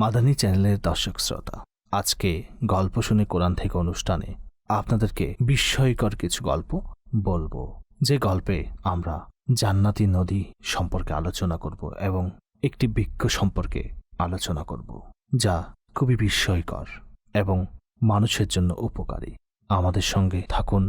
মাদানী চ্যানেলের দর্শক শ্রোতা, আজকে গল্প শুনে কোরআন থেকে অনুষ্ঠানে আপনাদেরকে বিস্ময়কর কিছু গল্প বলব। যে গল্পে আমরা জান্নাতি নদী সম্পর্কে আলোচনা করব এবং একটি বৃক্ষ সম্পর্কে আলোচনা করব, যা খুবই বিস্ময়কর এবং মানুষের জন্য উপকারী। আমাদের সঙ্গে থাকুন,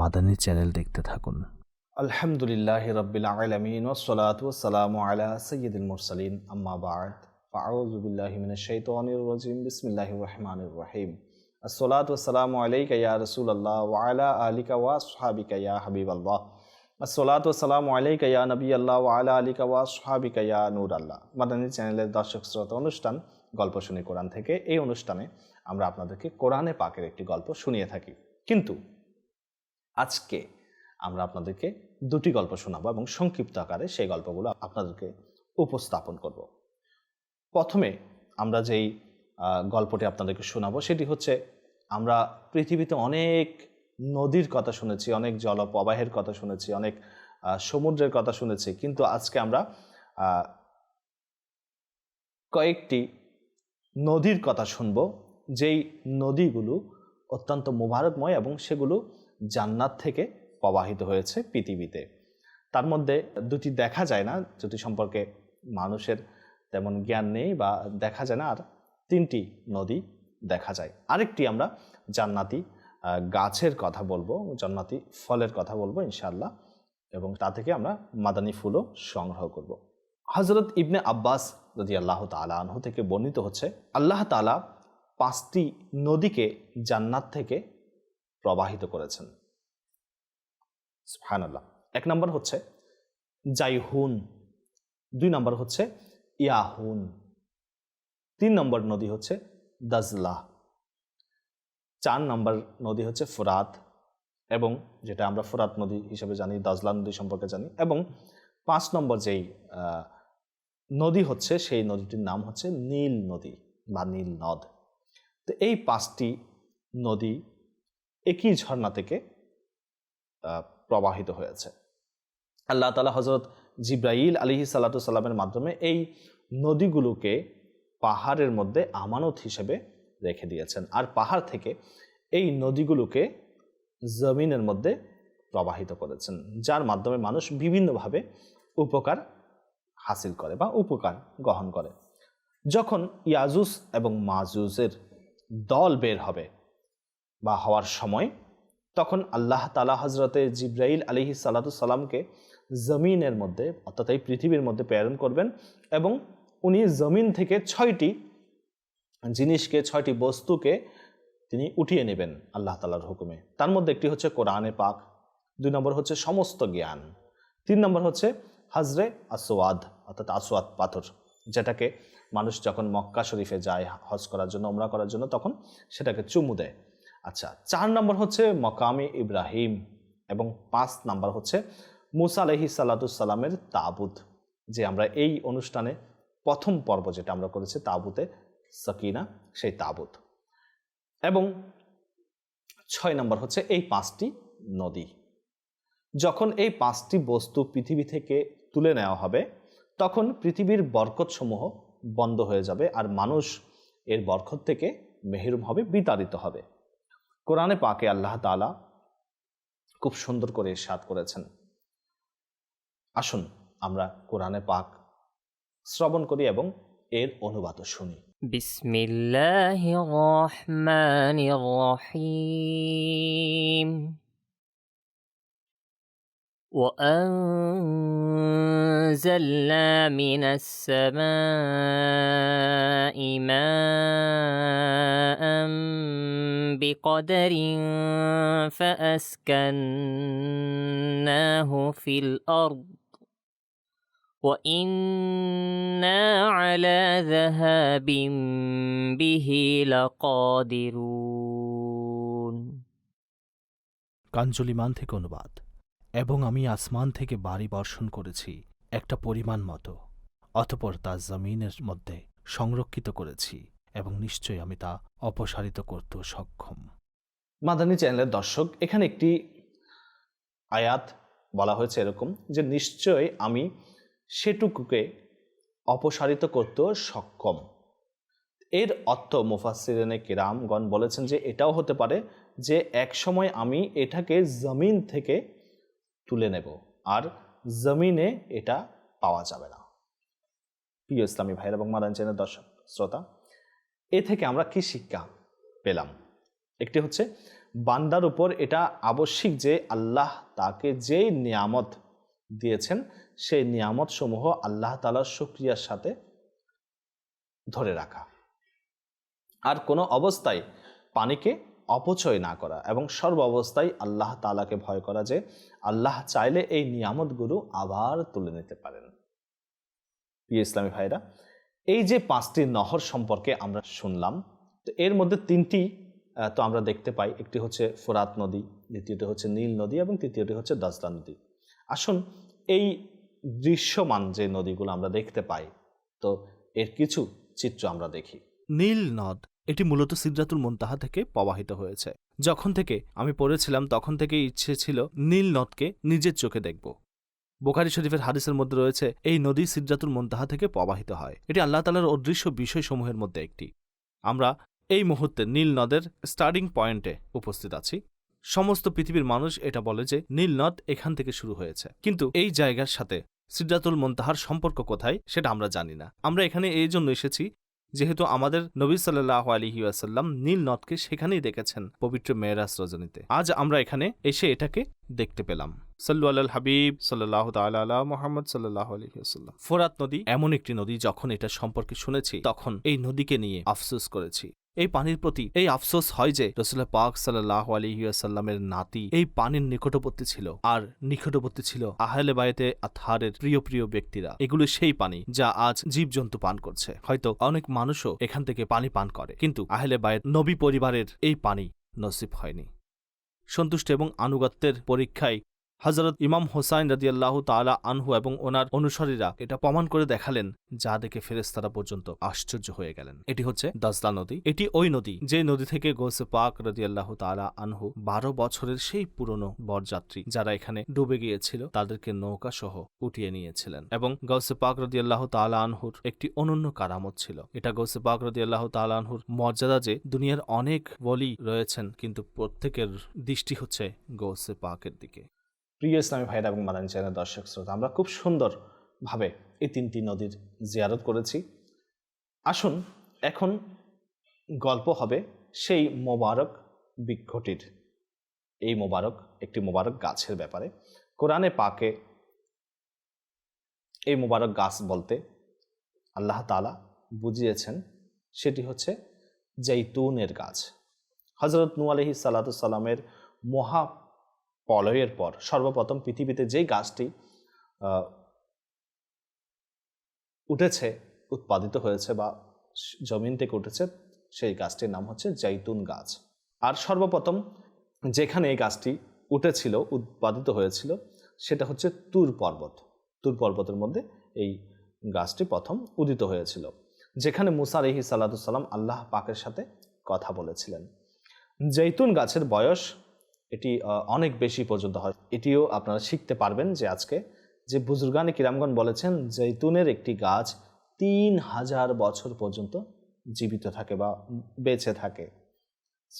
মাদানী চ্যানেল দেখতে থাকুন। আলহামদুলিল্লাহ রব্বিল আলমিন ওসলাত ওসালাম আলা সৈয়দুল মুরসালিন, আম্মা বাদ। ফাউযু বিল্লাহি মিনাশ শাইতানির রাজিম, বিসমিল্লাহির রহমানির রহিম। আসসালাতু ওয়াসসালামু আলাইকা ইয়া রাসূলুল্লাহ ওয়া আলা আলিকা ওয়া আসহাবিকা ইয়া হাবিবাল্লাহ। আসসালাতু ওয়াসসালামু আলাইকা ইয়া নবিয়াল্লাহ ওয়া আলা আলিকা ওয়া আসহাবিকা ইয়া নূরাল্লাহ। চ্যানেলের দর্শক অনুষ্ঠান, গল্প শুনি কোরআন থেকে এই অনুষ্ঠানে আমরা আপনাদেরকে কোরআনে পাকের একটি গল্প শুনিয়ে থাকি। কিন্তু আজকে আমরা আপনাদেরকে দুটি গল্প শোনাবো এবং সংক্ষিপ্ত আকারে সেই গল্পগুলো আপনাদেরকে উপস্থাপন করব। প্রথমে আমরা যেই গল্পটি আপনাদেরকে শোনাবো সেটি হচ্ছে আমরা পৃথিবীতে অনেক নদীর কথা শুনেছি, অনেক জলপ্রবাহের কথা শুনেছি, অনেক সমুদ্রের কথা শুনেছি, কিন্তু আজকে আমরা কয়েকটি নদীর কথা শুনব, যেই নদীগুলো অত্যন্ত মোবারকময় এবং সেগুলো জান্নাত থেকে প্রবাহিত হয়েছে পৃথিবীতে। তার মধ্যে দুটি দেখা যায় না, যেটি সম্পর্কে মানুষের তেমন জ্ঞান নেই বা দেখা যায় না, আর তিনটি নদী দেখা যায়। আরেকটি আমরা জান্নাতি গাছের কথা বলব, জান্নাতি ফলের কথা বলব ইনশাল্লাহ এবং তা থেকে আমরা মাদানী ফুলও সংগ্রহ করব। হজরত ইবনে আব্বাস যদি আল্লাহ তালা আনহু থেকে বর্ণিত হচ্ছে, আল্লাহ তালা পাঁচটি নদীকে জান্নাত থেকে প্রবাহিত করেছেন। সুবহানাল্লাহ। এক নম্বর হচ্ছে জাইহুন, দুই নম্বর হচ্ছে ইয়াহুন। তিন নম্বর নদী হচ্ছে দাজলা। চার নম্বর নদী হচ্ছে ফুরাত এবং যেটা আমরা ফুরাত নদী হিসেবে জানি, দাজলা নদী সম্পর্কে জানি এবং পাঁচ নম্বর যেই নদী হচ্ছে সেই নদীটির নাম হচ্ছে নীল নদী বা নীল নদ। তো এই পাঁচটি নদী একই ঝর্ণা থেকে প্রবাহিত হয়েছে। আল্লাহ তালা হজরত জিব্রাইল আলিহি সাল্লাতু সাল্লামের মাধ্যমে এই নদীগুলোকে পাহাড়ের মধ্যে আমানত হিসেবে রেখে দিয়েছেন। আর পাহাড় থেকে এই নদীগুলোকে জমিনের মধ্যে প্রবাহিত করেছেন, যার মাধ্যমে মানুষ বিভিন্নভাবে উপকার হাসিল করে বা উপকার গ্রহণ করে। যখন ইয়াজুস এবং মাজুসের দল বের হবে বা হওয়ার সময়, তখন আল্লাহ তালা হজরতে জিব্রাইল আলিহি সাল্লাতু সাল্লামকে জমিনের মধ্যে, অর্থাৎ এই পৃথিবীর মধ্যে প্রেরণ করবেন এবং উনি জমিন থেকে ছয়টি জিনিসকে, ছয়টি বস্তুকে তিনি উঠিয়ে নেবেন আল্লাহ তালার হুকুমে। তার মধ্যে একটি হচ্ছে কোরআনে পাক, দুই নম্বর হচ্ছে সমস্ত জ্ঞান, তিন নম্বর হচ্ছে হাজরে আসোয়াদ অর্থাৎ আসোয়াদ পাথর, যেটাকে মানুষ যখন মক্কা শরীফে যায় হজ করার জন্য ওমরা করার জন্য, তখন সেটাকে চুমু দেয়। আচ্ছা চার নম্বর হচ্ছে মকামে ইব্রাহিম এবং পাঁচ নাম্বার হচ্ছে মুসা আলহি সাল্লাতুসাল্লামের তাবুত, যে আমরা এই অনুষ্ঠানে প্রথম পর্ব যেটা আমরা করেছি, তাবুতে সকিনা, সেই তাবুত। এবং ছয় নম্বর হচ্ছে এই পাঁচটি নদী। যখন এই পাঁচটি বস্তু পৃথিবী থেকে তুলে নেওয়া হবে, তখন পৃথিবীর বরকতসমূহ বন্ধ হয়ে যাবে আর মানুষ এর বরকত থেকে মেহরুম হবে, বিতাড়িত হবে। কোরআনে পাকে আল্লাহ তাআলা খুব সুন্দর করে সাত করেছেন। আসুন আমরা কোরআনে পাক শ্রবণ করি এবং এর অনুবাদও শুনি بسم الله الرحمن الرحيم وأنزلنا من السماء ماء بقدر فأسكناه في الأرض وإنا على ذهاب به لقادرون কাঞ্জলিমান থেকে অনুবাদ এবং আমি আসমান থেকে বাড়ি বর্ষণ করেছি একটা পরিমাণ মতো অতপর তা জমিনের মধ্যে সংরক্ষিত করেছি এবং নিশ্চয়ই আমি তা অপসারিত করতেও সক্ষম মাদানী চ্যানেলের দর্শক এখানে একটি আয়াত বলা হয়েছে এরকম যে নিশ্চয় আমি সেটুকুকে অপসারিত করতেও সক্ষম। এর অর্থ মুফাসিরেনে কিরামগণ বলেছেন যে এটাও হতে পারে যে এক সময় আমি এটাকে জমিন থেকে তুলে নেব আর জমিনে এটা পাওয়া যাবে না। প্রিয় ইসলামী ভাইয়ের এবং মাদান চ্যানেল দর্শক, শ্রোতা, এ থেকে আমরা কি শিক্ষা পেলাম? একটি হচ্ছে বান্দার উপর এটা আবশ্যিক যে আল্লাহ তাকে যেই নিয়ামত দিয়েছেন সেই নিয়ামত সমূহ আল্লাহ তালার শুক্রিয়ার সাথে ধরে রাখা। আর কোনো অবস্থায় পানিকে অপচয় না করা এবং সর্ব অবস্থায় আল্লাহ তালাকে ভয় করা যে আল্লাহ চাইলে এই নিয়ামতগুলো আবার তুলে নিতে পারেন। প্রিয় ইসলামী ভাইরা এই যে পাঁচটি নহর সম্পর্কে আমরা শুনলাম, তো এর মধ্যে তিনটি তো আমরা দেখতে পাই। একটি হচ্ছে ফোরাত নদী, দ্বিতীয়টি হচ্ছে নীল নদী এবং তৃতীয়টি হচ্ছে দাজলা নদী। আসুন এই দৃশ্যমান যে নদীগুলো আমরা দেখতে পাই, তো এর কিছু চিত্র আমরা দেখি। নীল নদ, এটি মূলত সিদ্রাতুল মুনতাহা থেকে প্রবাহিত হয়েছে। যখন থেকে আমি পড়েছিলাম, তখন থেকে ইচ্ছে ছিল নীল নদকে নিজের চোখে দেখব। বোখারি শরীফের হাদিসের মধ্যে রয়েছে, এই নদী সিদ্রাতুল মুনতাহা থেকে প্রবাহিত হয়। এটি আল্লাহ তালার অদৃশ্য বিষয়সমূহের মধ্যে একটি। আমরা এই মুহূর্তে নীল নদের স্টার্টিং পয়েন্টে উপস্থিত আছি। সমস্ত পৃথিবীর মানুষ এটা বলে যে নীল নদ এখান থেকে শুরু হয়েছে। কিন্তু এই জায়গার সাথে সিদ্রাতুল মন্তাহার সম্পর্ক কোথায় সেটা আমরা জানি না। আমরা এখানে এই জন্য এসেছি যেহেতু আমাদের নবী সাল্লাহ আলহি আসাল্লাম নীল নদকে সেখানেই দেখেছেন পবিত্র মেয়েরাজ রজনীতে। আজ আমরা এখানে এসে এটাকে দেখতে পেলাম। সাল্লু আল হাবিব সাল্লাহ তাল আল্লাহ মোহাম্মদ সাল্লাহ আলহি আসাল্লাম ফোরাত নদী এমন একটি নদী যখন এটা সম্পর্কে শুনেছি তখন এই নদীকে নিয়ে আফসোস করেছি। এই পানির প্রতি এই আফসোস হয় যে রসুল্লাহ পাক সাল্লাহ আলহিউসাল্লামের নাতি এই পানির নিকটবর্তী ছিল আর নিকটবর্তী ছিল আহলে বায়েতে আথারের প্রিয় প্রিয় ব্যক্তিরা। এগুলো সেই পানি যা আজ জীবজন্তু পান করছে। হয়তো অনেক মানুষও এখান থেকে পানি পান করে, কিন্তু আহলে বায়েত নবী পরিবারের এই পানি নসিব হয়নি। সন্তুষ্ট এবং আনুগত্যের পরীক্ষায় হজরত ইমাম হোসাইন রাদিয়াল্লাহু তাআলা আনহু এবং ওনার অনুসারীরা এটা প্রমাণ করে দেখালেন, যা দেখে ফেরেস্তারা পর্যন্ত আশ্চর্য হয়ে গেলেন। এটি হচ্ছে দাজলা নদী। এটি ওই নদী, যে নদী থেকে গোসে পাক রাদিয়াল্লাহু তালা আনহু বারো বছরের সেই পুরনো বরযাত্রী যারা এখানে ডুবে গিয়েছিল, তাদেরকে নৌকা সহ উঠিয়ে নিয়েছিলেন এবং গৌসে পাক রাদিয়াল্লাহু তাআলা আনহুর একটি অনন্য কারামত ছিল। এটা গৌসে পাক রাদিয়াল্লাহু তালা আনহুর মর্যাদা যে দুনিয়ার অনেক বলি রয়েছেন, কিন্তু প্রত্যেকের দৃষ্টি হচ্ছে গৌসে পাকের দিকে। প্রিয় ইসলামী ভাইরা এবং মাদানী চ্যানেল দর্শক শ্রোতা, আমরা খুব সুন্দরভাবে এই তিনটি নদীর জিয়ারত করেছি। আসুন, এখন গল্প হবে সেই মোবারক বৃক্ষটির। এই মোবারক, একটি মোবারক গাছের ব্যাপারে। কোরআনে পাকে এই মোবারক গাছ বলতে আল্লাহ তালা বুঝিয়েছেন, সেটি হচ্ছে জৈতুনের গাছ। হজরত নু আলহি সাল্লামের মহা প্রলয়ের পর সর্বপ্রথম পৃথিবীতে যেই গাছটি উঠেছে, উৎপাদিত হয়েছে বা জমিন থেকে উঠেছে, সেই গাছটির নাম হচ্ছে জৈতুন গাছ। আর সর্বপ্রথম যেখানে এই গাছটি উঠেছিল, উৎপাদিত হয়েছিল, সেটা হচ্ছে তুর পর্বত। তুর পর্বতের মধ্যে এই গাছটি প্রথম উদিত হয়েছিল, যেখানে মুসা আলহি সাল্লাম আল্লাহ পাকের সাথে কথা বলেছিলেন। জৈতুন গাছের বয়স এটি অনেক বেশি পর্যন্ত হয়। এটিও আপনারা শিখতে পারবেন যে আজকে যে বুজুর্গানি কিরামগণ বলেছেন জৈতুনের একটি গাছ তিন হাজার বছর পর্যন্ত জীবিত থাকে বা বেঁচে থাকে।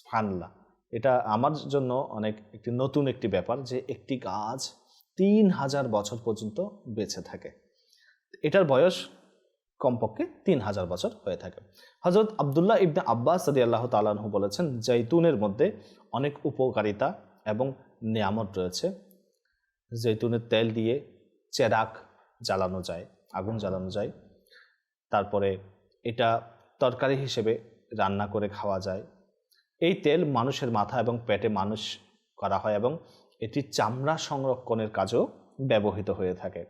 ফানলা এটা আমার জন্য অনেক একটি নতুন একটি ব্যাপার যে একটি গাছ তিন হাজার বছর পর্যন্ত বেঁচে থাকে। এটার বয়স কমপক্ষে তিন হাজার বছর হয়ে থাকে। হজরত আবদুল্লাহ ইবনে আব্বাস সদি আল্লাহ তালাহু বলেছেন, জৈতুনের মধ্যে অনেক উপকারিতা এবং নিয়ামত রয়েছে। জৈতুনের তেল দিয়ে চেরাক জ্বালানো যায়, আগুন জ্বালানো যায়। তারপরে এটা তরকারি হিসেবে রান্না করে খাওয়া যায়। এই তেল মানুষের মাথা এবং পেটে মানুষ করা হয় এবং এটি চামড়া সংরক্ষণের কাজেও ব্যবহৃত হয়ে থাকে।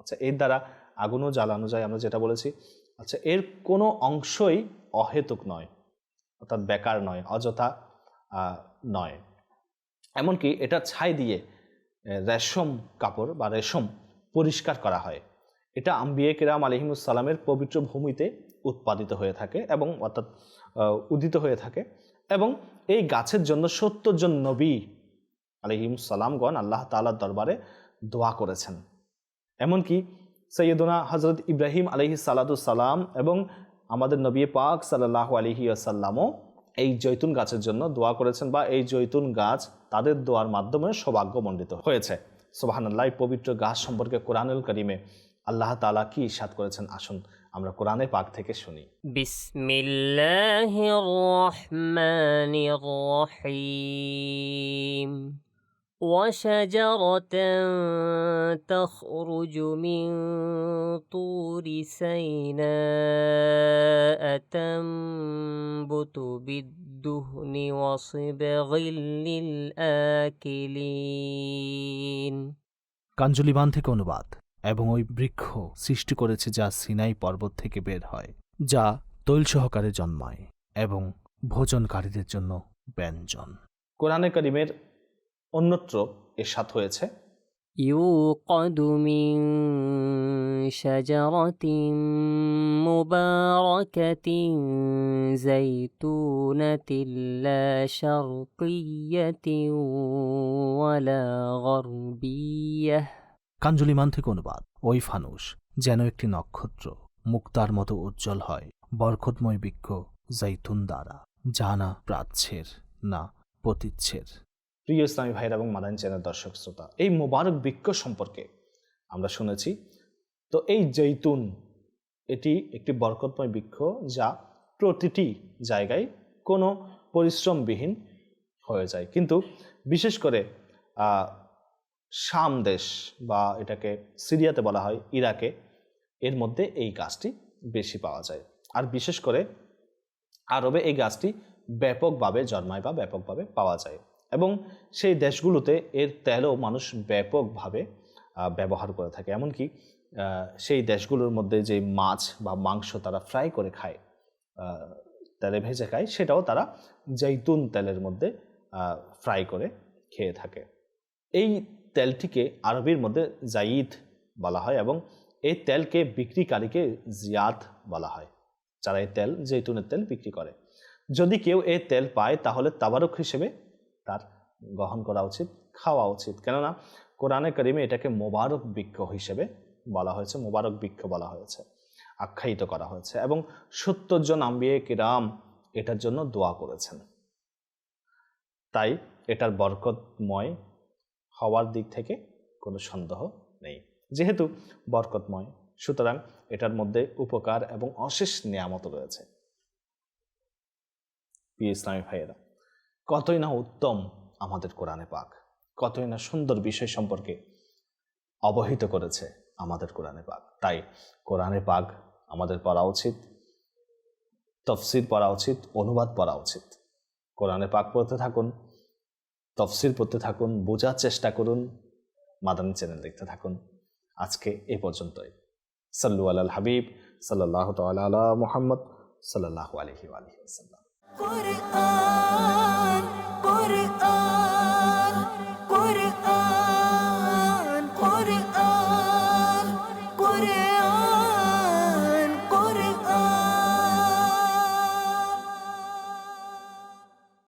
আচ্ছা এর দ্বারা আগুনও জ্বালানো যায়, আমরা যেটা বলেছি। আচ্ছা এর কোনো অংশই অহেতুক নয়, অর্থাৎ বেকার নয়, অযথা নয়। এমনকি এটা ছাই দিয়ে রেশম কাপড় বা রেশম পরিষ্কার করা হয়। এটা আম্বিয়ে কিরাম আলিহিমুসালামের পবিত্র ভূমিতে উৎপাদিত হয়ে থাকে এবং, অর্থাৎ উদিত হয়ে থাকে এবং এই গাছের জন্য সত্তর জন নবী আলিহিমসালামগণ আল্লাহ তাআলার দরবারে দোয়া করেছেন। এমনকি সৈয়দনা হজরত ইব্রাহিম আলহি সালাম এবং আমাদের নবী পাক সাল্লাহ আলহি আসাল্লামও এই জৈতুন গাছের জন্য দোয়া করেছেন বা এই জৈতুন গাছ তাদের দোয়ার মাধ্যমে সৌভাগ্যমণ্ডিত হয়েছে। সোবাহান্লাহ পবিত্র গাছ সম্পর্কে কোরআনুল করিমে আল্লাহ তালা কি ইসাদ করেছেন? আসুন, আমরা কোরআনে পাক থেকে শুনি। বিসমিল্লাহির রহমানির রহিম। وشجرة تخرج من طور سيناء تنبت بالدهن وصبغ للآكلين কাঞ্জলিবান থেকে অনুবাদ এবং ওই বৃক্ষ সৃষ্টি করেছে যা সিনাই পর্বত থেকে বের হয় যা তৈল সহকারে জন্মায় এবং ভোজনকারীদের জন্য ব্যঞ্জন কোরআনে করিমের অন্যত্র এরশাদ হয়েছে يوقد من شجرة مباركة زيتونة لا شرقية ولا غربية কাঞ্জলিমান থেকে অনুবাদ ওই ফানুস যেন একটি নক্ষত্র মুক্তার মতো উজ্জ্বল হয় বরকতময় বৃক্ষ জাইতুন দ্বারা যা না প্রাচ্যের না পতিচ্ছের প্রিয় ইসলামী ভাইরা এবং মাদান চ্যানেল দর্শক শ্রোতা, এই মোবারক বৃক্ষ সম্পর্কে আমরা শুনেছি। তো এই জৈতুন, এটি একটি বরকতময় বৃক্ষ যা প্রতিটি জায়গায় কোনো পরিশ্রমবিহীন হয়ে যায়। কিন্তু বিশেষ করে শাম দেশ বা এটাকে সিরিয়াতে বলা হয়, ইরাকে, এর মধ্যে এই গাছটি বেশি পাওয়া যায়। আর বিশেষ করে আরবে এই গাছটি ব্যাপকভাবে জন্মায় বা ব্যাপকভাবে পাওয়া যায়। এবং সেই দেশগুলোতে এর তেলও মানুষ ব্যাপকভাবে ব্যবহার করে থাকে। এমনকি সেই দেশগুলোর মধ্যে যে মাছ বা মাংস তারা ফ্রাই করে খায় তেলে ভেজে খায়, সেটাও তারা জৈতুন তেলের মধ্যে ফ্রাই করে খেয়ে থাকে। এই তেলটিকে আরবির মধ্যে জাইদ বলা হয় এবং এই তেলকে বিক্রিকারীকে জিয়াদ বলা হয়। যারা এই তেল, জৈতুনের তেল বিক্রি করে। যদি কেউ এই তেল পায়, তাহলে তাবারক হিসেবে তার গ্রহণ করা উচিত, খাওয়া উচিত। কেননা কোরআনে করিমে এটাকে মোবারক বৃক্ষ হিসেবে বলা হয়েছে, মোবারক বৃক্ষ বলা হয়েছে, আখ্যায়িত করা হয়েছে এবং সত্তর জন আম্বিয়ে কিরাম এটার জন্য দোয়া করেছেন। তাই এটার বরকতময় হওয়ার দিক থেকে কোনো সন্দেহ নেই। যেহেতু বরকতময়, সুতরাং এটার মধ্যে উপকার এবং অশেষ নিয়ামত রয়েছে। প্রিয় ইসলামী ভাইয়েরা কতই না উত্তম আমাদের কোরআনে পাক, কতই না সুন্দর বিষয় সম্পর্কে অবহিত করেছে আমাদের কোরআনে পাক। তাই কোরআনে পাক আমাদের পড়া উচিত, তফসির পড়া উচিত, অনুবাদ পড়া উচিত। কোরআনে পাক পড়তে থাকুন, তফসির পড়তে থাকুন, বোঝার চেষ্টা করুন, মাদানী চ্যানেল দেখতে থাকুন। আজকে এ পর্যন্তই। সাল্লু আল হাবিব সাল্লাহ তাল মোহাম্মদ সাল্লাহ আলহি আলহি Kur'an